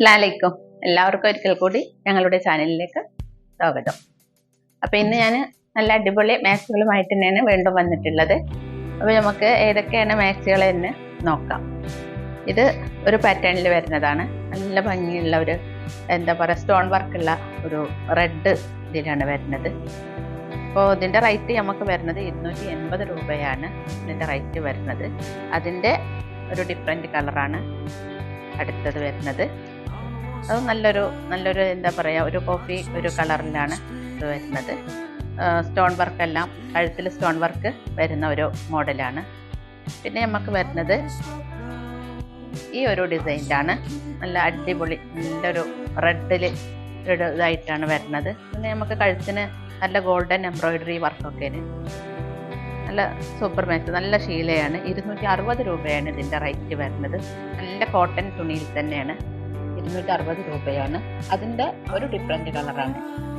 അസ്ലാലൈക്കും എല്ലാവർക്കും ഒരിക്കൽ കൂടി ഞങ്ങളുടെ ചാനലിലേക്ക് സ്വാഗതം. അപ്പോൾ ഇന്ന് ഞാൻ നല്ല അടിപൊളി മാക്സുകളുമായിട്ട് തന്നെയാണ് വീണ്ടും വന്നിട്ടുള്ളത്. അപ്പോൾ നമുക്ക് ഏതൊക്കെയാണ് മാക്സുകൾ എന്ന് നോക്കാം. ഇത് ഒരു പാറ്റേണിൽ വരുന്നതാണ്. നല്ല ഭംഗിയുള്ള ഒരു എന്താ പറയുക സ്റ്റോൺ വർക്കുള്ള ഒരു റെഡ് ഇതിലാണ് വരുന്നത്. അപ്പോൾ ഇതിന്റെ റേറ്റ് നമുക്ക് വരുന്നത് ഇരുന്നൂറ്റി എൺപത് രൂപയാണ് ഇതിന്റെ റേറ്റ് വരുന്നത്. അതിന്റെ ഒരു ഡിഫറെന്റ് കളറാണ് അടുത്തത് വരുന്നത്. അത് നല്ലൊരു നല്ലൊരു എന്താ പറയുക ഒരു കോഫി ഒരു കളറിലാണ് ഇത് വരുന്നത്. സ്റ്റോൺ വർക്കെല്ലാം കഴുത്തിൽ സ്റ്റോൺ വർക്ക് വരുന്ന ഒരു മോഡലാണ്. പിന്നെ നമുക്ക് വരുന്നത് ഈ ഒരു ഡിസൈനിലാണ്. നല്ല അടിപൊളി നല്ലൊരു റെഡിൽ ഒരു ഇതായിട്ടാണ് വരുന്നത്. പിന്നെ നമുക്ക് കഴുത്തിന് നല്ല ഗോൾഡൻ എംബ്രോയിഡറി വർക്കൊക്കെ നല്ല സൂപ്പർ മാക്സ് നല്ല ശീലയാണ്. ഇരുന്നൂറ്റി അറുപത് രൂപയാണ് ഇതിന്റെ റേറ്റ് വരുന്നത്. നല്ല കോട്ടൺ തുണിയിൽ തന്നെയാണ്. ഇരുന്നൂറ്റി അറുപത് രൂപയാണ്. അതിന്റെ ഒരു ഡിഫറെന്റ് കളറാണ്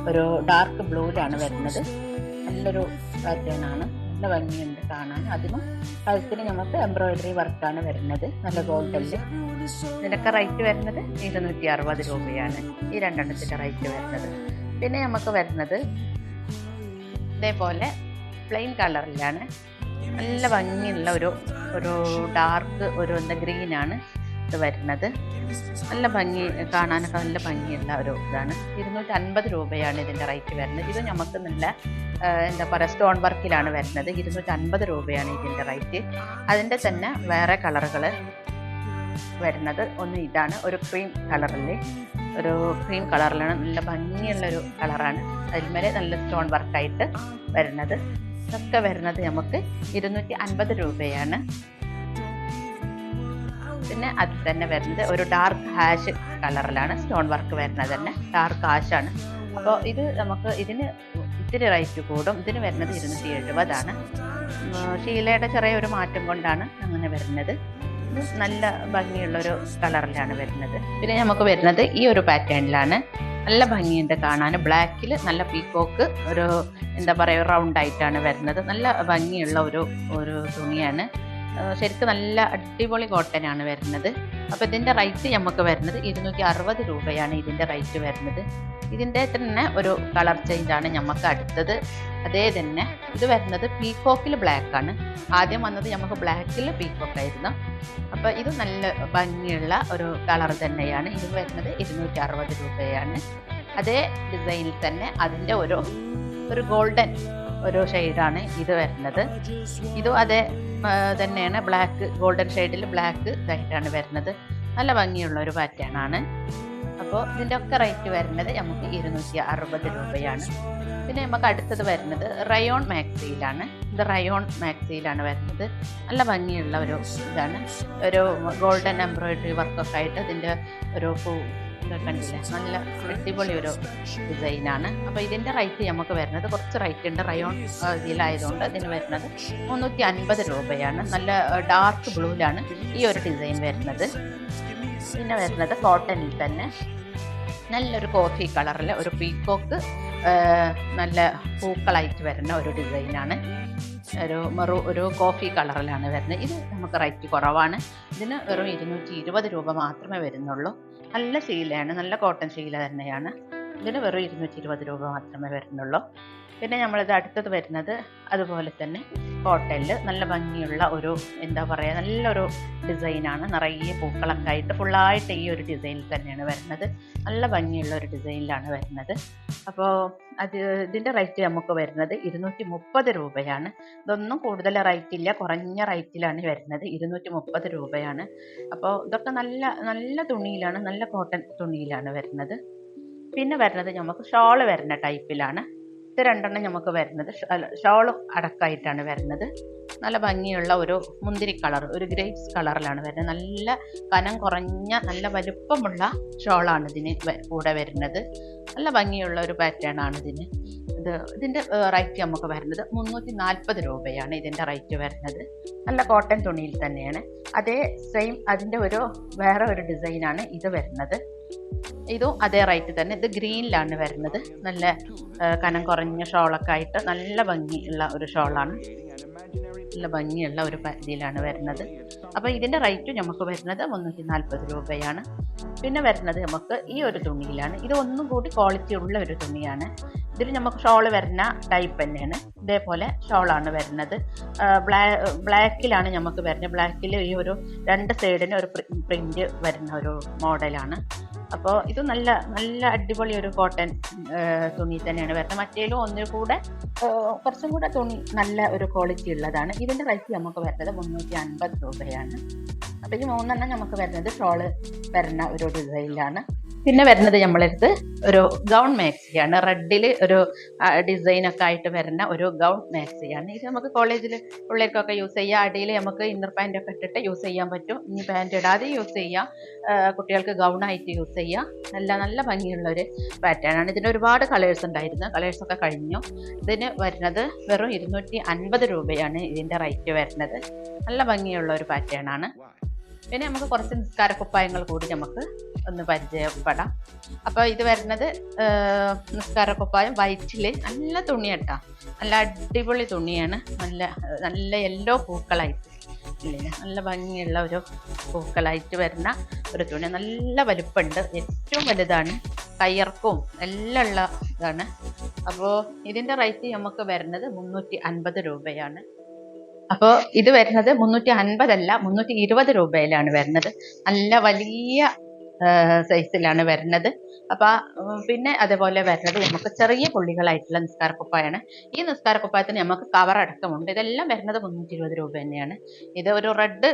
ഒരു ഡാർക്ക് ബ്ലൂവിലാണ് വരുന്നത്. നല്ലൊരു പാറ്റേൺ ആണ്. നല്ല ഭംഗിയുണ്ട് കാണാൻ. അതിനും കഴുത്തിന് നമുക്ക് എംബ്രോയിഡറി വർക്കാണ് വരുന്നത്. നല്ല ഗോൾഡനിൽ ഇതിനൊക്കെ റേറ്റ് വരുന്നത് ഇരുന്നൂറ്റി അറുപത് രൂപയാണ്. ഈ രണ്ടെണ്ണത്തിന്റെ റേറ്റ് വരുന്നത്. പിന്നെ നമുക്ക് വരുന്നത് ഇതേപോലെ പ്ലെയിൻ കളറിലാണ് നല്ല ഭംഗിയുള്ള ഒരു ഒരു ഡാർക്ക് ഒരു എന്താ ഗ്രീനാണ് വരുന്നത്. നല്ല ഭംഗി കാണാനൊക്കെ നല്ല ഭംഗിയുള്ള ഒരു ഇതാണ്. ഇരുന്നൂറ്റി അൻപത് രൂപയാണ് ഇതിന്റെ റേറ്റ് വരുന്നത്. ഇത് നമുക്ക് നല്ല എന്താ പറയുക സ്റ്റോൺ വർക്കിലാണ് വരുന്നത്. ഇരുന്നൂറ്റി അൻപത് രൂപയാണ് ഇതിന്റെ റേറ്റ്. അതിന്റെ തന്നെ വേറെ കളറുകൾ വരുന്നത്. ഒന്ന് ഇതാണ്. ഒരു ക്രീം കളറിൽ ഒരു ക്രീം കളറിലാണ്. നല്ല ഭംഗിയുള്ളൊരു കളറാണ്. അതിന്മേലെ നല്ല സ്റ്റോൺ വർക്കായിട്ട് വരുന്നത്. ഇതൊക്കെ വരുന്നത് നമുക്ക് ഇരുന്നൂറ്റി അൻപത് രൂപയാണ്. പിന്നെ അത് തന്നെ വരുന്നത് ഒരു ഡാർക്ക് ഹാഷ് കളറിലാണ് സ്റ്റോൺ വർക്ക് വരുന്നത് തന്നെ. ഡാർക്ക് ഹാഷാണ് അപ്പോൾ ഇത് നമുക്ക് ഇതിന് ഇത്തിരി റേറ്റ് കൂടും. ഇതിന് വരുന്നത് ഇരുന്നൂറ്റി എഴുപതാണ് ഷീലയുടെ ചെറിയ ഒരു മാറ്റം കൊണ്ടാണ് അങ്ങനെ വരുന്നത്. ഇത് നല്ല ഭംഗിയുള്ളൊരു കളറിലാണ് വരുന്നത്. പിന്നെ നമുക്ക് വരുന്നത് ഈ ഒരു പാറ്റേണിലാണ് നല്ല ഭംഗിയുണ്ട് കാണാൻ. ബ്ലാക്കിൽ നല്ല പീക്കോക്ക് ഒരു എന്താ പറയുക റൗണ്ട് ആയിട്ടാണ് വരുന്നത്. നല്ല ഭംഗിയുള്ള ഒരു ഒരു തുണിയാണ്. ശരിക്കും നല്ല അടിപൊളി കോട്ടൺ ആണ് വരുന്നത്. അപ്പോൾ ഇതിന്റെ റേറ്റ് നമുക്ക് വരുന്നത് ഇരുന്നൂറ്റി അറുപത് രൂപയാണ് ഇതിന്റെ റേറ്റ് വരുന്നത്. ഇതിന്റെ തന്നെ ഒരു കളർ ചേഞ്ച് ആണ് നമുക്ക് അടുത്തത്. അതേ തന്നെ ഇത് വരുന്നത് പീക്കോക്കിൽ ആണ്. ആദ്യം വന്നത് നമുക്ക് ബ്ലാക്കിൽ പീക്കോക്ക് ആയിരുന്നു. അപ്പോൾ ഇത് നല്ല ഭംഗിയുള്ള ഒരു കളർ തന്നെയാണ്. ഇത് വരുന്നത് ഇരുന്നൂറ്റി അറുപത് രൂപയാണ്. അതേ ഡിസൈനിൽ തന്നെ അതിന്റെ ഒരു ഒരു ഗോൾഡൻ ഒരു ഷെയ്ഡാണ് ഇത് വരുന്നത്. ഇതും അതേ തന്നെയാണ്. ബ്ലാക്ക് ഗോൾഡൻ ഷെയ്ഡിൽ ബ്ലാക്ക് ഇതായിട്ടാണ് വരുന്നത്. നല്ല ഭംഗിയുള്ള ഒരു പാറ്റേൺ ആണ്. അപ്പോൾ ഇതിന്റെ ഒക്കെ റേറ്റ് വരുന്നത് നമുക്ക് ഇരുന്നൂറ്റി അറുപത് രൂപയാണ്. പിന്നെ നമുക്ക് അടുത്തത് വരുന്നത് റയോൺ മാക്സിയിലാണ് ഇത് റയോൺ മാക്സിയിലാണ് വരുന്നത്. നല്ല ഭംഗിയുള്ള ഒരു ഇതാണ്. ഒരു ഗോൾഡൻ എംബ്രോയിഡറി വർക്കൊക്കെ ആയിട്ട് ഇതിന്റെ ഒരു കണ്ടില്ലേ? നല്ല അടിപൊളി ഒരു ഡിസൈനാണ്. അപ്പോൾ ഇതിന്റെ റേറ്റ് നമുക്ക് വരുന്നത് കുറച്ച് റേറ്റ് ഉണ്ട്. റയോൺ ഇതിലായതുകൊണ്ട് ഇതിന് വരുന്നത് മുന്നൂറ്റി അൻപത് രൂപയാണ്. നല്ല ഡാർക്ക് ബ്ലൂവിലാണ് ഈ ഒരു ഡിസൈൻ വരുന്നത്. പിന്നെ വരുന്നത് കോട്ടണിൽ തന്നെ നല്ലൊരു കോഫി കളറിൽ ഒരു പീക്കോക്ക് നല്ല പൂക്കളായിട്ട് വരുന്ന ഒരു ഡിസൈനാണ് ഒരു മെറു ഒരു കോഫി കളറിലാണ് വരുന്നത്. ഇത് നമുക്ക് റേറ്റ് കുറവാണ്. ഇതിന് വെറും ഇരുന്നൂറ്റി ഇരുപത് രൂപ മാത്രമേ വരുന്നുള്ളൂ. നല്ല ശീലയാണ്. നല്ല കോട്ടൺ ശീല തന്നെയാണ്. ഇതിന് വെറും ഇരുന്നൂറ്റി ഇരുപത് രൂപ മാത്രമേ വരുന്നുള്ളൂ. പിന്നെ നമ്മളിത് അടുത്തത് വരുന്നത് അതുപോലെ തന്നെ ഹോട്ടലിൽ നല്ല ഭംഗിയുള്ള ഒരു എന്താ പറയുക നല്ലൊരു ഡിസൈനാണ് നിറയെ പൂക്കളൊക്കെ ആയിട്ട് ഫുള്ളായിട്ട് ഈ ഒരു ഡിസൈനിൽ തന്നെയാണ് വരുന്നത്. നല്ല ഭംഗിയുള്ള ഒരു ഡിസൈനിലാണ് വരുന്നത്. അപ്പോൾ അത് ഇതിന്റെ റേറ്റ് നമുക്ക് വരുന്നത് ഇരുന്നൂറ്റി മുപ്പത് രൂപയാണ്. ഇതൊന്നും കൂടുതൽ റേറ്റ് ഇല്ല കുറഞ്ഞ റേറ്റിലാണ് വരുന്നത് ഇരുന്നൂറ്റി മുപ്പത് രൂപയാണ്. അപ്പോൾ ഇതൊക്കെ നല്ല നല്ല തുണിയിലാണ് നല്ല കോട്ടൺ തുണിയിലാണ് വരുന്നത്. പിന്നെ വരുന്നത് നമുക്ക് ഷോൾ വരുന്ന ടൈപ്പിലാണ് ഇത് രണ്ടെണ്ണം നമുക്ക് വരുന്നത്. ഷോളും അടക്കമായിട്ടാണ് വരുന്നത്. നല്ല ഭംഗിയുള്ള ഒരു മുന്തിരി കളർ ഒരു ഗ്രേപ്സ് കളറിലാണ് വരുന്നത്. നല്ല കനം കുറഞ്ഞ നല്ല വലുപ്പമുള്ള ഷോളാണ് ഇതിന് കൂടെ വരുന്നത്. നല്ല ഭംഗിയുള്ള ഒരു പാറ്റേൺ ആണ് ഇതിന്. ഇത് ഇതിന്റെ റേറ്റ് നമുക്ക് വരുന്നത് മുന്നൂറ്റി നാൽപ്പത് രൂപയാണ് ഇതിന്റെ റേറ്റ് വരുന്നത്. നല്ല കോട്ടൺ തുണിയിൽ തന്നെയാണ്. അതേ സെയിം അതിന്റെ ഒരു വേറെ ഒരു ഡിസൈനാണ് ഇത് വരുന്നത്. ഇതും അതേ റേറ്റ് തന്നെ. ഇത് ഗ്രീനിലാണ് വരുന്നത്. നല്ല കനം കുറഞ്ഞ ഷോളൊക്കെ ആയിട്ട് നല്ല ഭംഗിയുള്ള ഒരു ഷോളാണ്. നല്ല ഭംഗിയുള്ള ഒരു പരിധിയിലാണ് വരുന്നത്. അപ്പോൾ ഇതിന്റെ റേറ്റ് നമുക്ക് വരുന്നത് മുന്നൂറ്റി നാൽപ്പത് രൂപയാണ്. പിന്നെ വരുന്നത് നമുക്ക് ഈ ഒരു തുണിയിലാണ്. ഇത് ഒന്നും കൂടി ക്വാളിറ്റി ഉള്ള ഒരു തുണിയാണ്. ഇതിൽ നമുക്ക് ഷോൾ വരുന്ന ടൈപ്പ് തന്നെയാണ്. ഇതേപോലെ ഷോളാണ് വരുന്നത്. ബ്ലാ ബ്ലാക്കിലാണ് നമുക്ക് വരുന്നത്. ബ്ലാക്കിൽ ഈ ഒരു രണ്ട് സൈഡിന് ഒരു പ്രിന്റ് വരുന്ന ഒരു മോഡലാണ് അപ്പോൾ ഇത് നല്ല നല്ല അടിപൊളി ഒരു കോട്ടൺ തുണി തന്നെയാണ് വരുന്നത്. മറ്റേലും ഒന്നിൽ കൂടെ കുറച്ചും കൂടെ തുണി നല്ല ഒരു ക്വാളിറ്റി ഉള്ളതാണ്. ഇതിന്റെ റേറ്റ് നമുക്ക് വരുന്നത് മുന്നൂറ്റി അൻപത് രൂപയാണ്. അപ്പോൾ ഈ മൂന്നെണ്ണം നമുക്ക് വരുന്നത് ഷോൾ വരുന്ന ഒരു ഡിസൈനിലാണ് പിന്നെ വരുന്നത് നമ്മളെടുത്ത് ഒരു ഗൗൺ മാക്സിയാണ് റെഡിൽ ഒരു ഡിസൈനൊക്കെ ആയിട്ട് വരുന്ന ഒരു ഗൗൺ മാക്സിയാണ് ഇത് നമുക്ക് കോളേജിൽ പിള്ളേർക്കൊക്കെ യൂസ് ചെയ്യാം. അടിയിൽ നമുക്ക് ഇന്നർ പാന്റ് ഒക്കെ ഇട്ടിട്ട് യൂസ് ചെയ്യാൻ പറ്റും. ഇനി പാന്റ് ഇടാതെ യൂസ് ചെയ്യാം. കുട്ടികൾക്ക് ഗൗണായിട്ട് യൂസ് ചെയ്യാം. നല്ല നല്ല ഭംഗിയുള്ള ഒരു പാറ്റേൺ ആണ്. ഇതിന് ഒരുപാട് കളേഴ്സ് ഉണ്ടായിരുന്നു. കളേഴ്സൊക്കെ കഴിഞ്ഞു. ഇതിന് വരുന്നത് വെറും ഇരുന്നൂറ്റി അൻപത് രൂപയാണ് ഇതിന്റെ റേറ്റ് വരുന്നത്. നല്ല ഭംഗിയുള്ള ഒരു പാറ്റേൺ ആണ്. പിന്നെ നമുക്ക് കുറച്ച് നിസ്കാര കുപ്പായങ്ങൾ കൂടി നമുക്ക് ഒന്ന് പരിചയപ്പെടാം. അപ്പോൾ ഇത് വരുന്നത് ആഹ്, നിസ്കാര കുപ്പായം വൈറ്റിൽ നല്ല തുണിയാട്ടാ. നല്ല അടിപൊളി തുണിയാണ്. നല്ല നല്ല യെല്ലോ പൂക്കളായിട്ട് നല്ല ഭംഗിയുള്ള ഒരു പൂക്കളായിട്ട് വരുന്ന ഒരു തുണി. നല്ല വലുപ്പമുണ്ട്. ഏറ്റവും വലുതാണ്. കയ്യർക്കും എല്ലാം ഉള്ള ഇതാണ്. അപ്പോൾ ഇതിന്റെ റേറ്റ് നമുക്ക് വരുന്നത് മുന്നൂറ്റി അൻപത് രൂപയാണ്. അപ്പോൾ ഇത് വരുന്നത് മുന്നൂറ്റി അൻപതല്ല മുന്നൂറ്റി ഇരുപത് രൂപയിലാണ് വരുന്നത്. നല്ല വലിയ സൈസിലാണ് വരുന്നത്. അപ്പൊ ഉം, പിന്നെ അതേപോലെ വരുന്നത് നമുക്ക് ചെറിയ പുള്ളികളായിട്ടുള്ള നിസ്കാരക്കുപ്പായാണ്. ഈ നിസ്കാരക്കുപ്പായത്തിന് നമുക്ക് കവർ അടക്കമുണ്ട്. ഇതെല്ലാം വരുന്നത് മുന്നൂറ്റി ഇരുപത് രൂപ തന്നെയാണ്. ഇത് ഒരു റെഡ്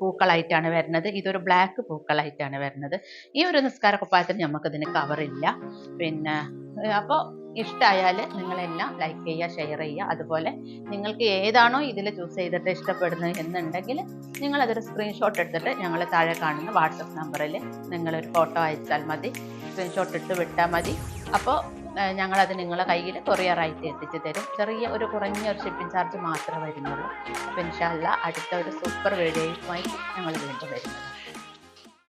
പൂക്കളായിട്ടാണ് വരുന്നത്. ഇതൊരു ബ്ലാക്ക് പൂക്കളായിട്ടാണ് വരുന്നത്. ഈ ഒരു നിസ്കാരക്കുപ്പായത്തിന് ഇതിന് കവറില്ല പിന്നെ അപ്പോൾ ഇഷ്ടമായാൽ നിങ്ങളെല്ലാം ലൈക്ക് ചെയ്യുക ഷെയർ ചെയ്യുക. അതുപോലെ നിങ്ങൾക്ക് ഏതാണോ ഇതിൽ ചൂസ് ചെയ്തിട്ട് ഇഷ്ടപ്പെടുന്നത് എന്നുണ്ടെങ്കിൽ നിങ്ങളതൊരു സ്ക്രീൻഷോട്ട് എടുത്തിട്ട് ഞങ്ങൾ താഴെ കാണുന്ന വാട്സപ്പ് നമ്പറിൽ നിങ്ങളൊരു ഫോട്ടോ അയച്ചാൽ മതി. സ്ക്രീൻഷോട്ട് ഇട്ട് വിട്ടാൽ മതി. അപ്പോൾ ഞങ്ങളത് നിങ്ങളെ കയ്യിൽ കൊറിയറായിട്ട് എത്തിച്ചു തരും. ചെറിയ ഒരു കുറഞ്ഞ ഒരു ഷിപ്പിംഗ് ചാർജ് മാത്രമേ വരുന്നുള്ളൂ. അപ്പം ഇൻഷാല്ല അടുത്ത ഒരു സൂപ്പർ വീഡിയോയുമായി ഞങ്ങൾ വീണ്ടും വരുന്നത്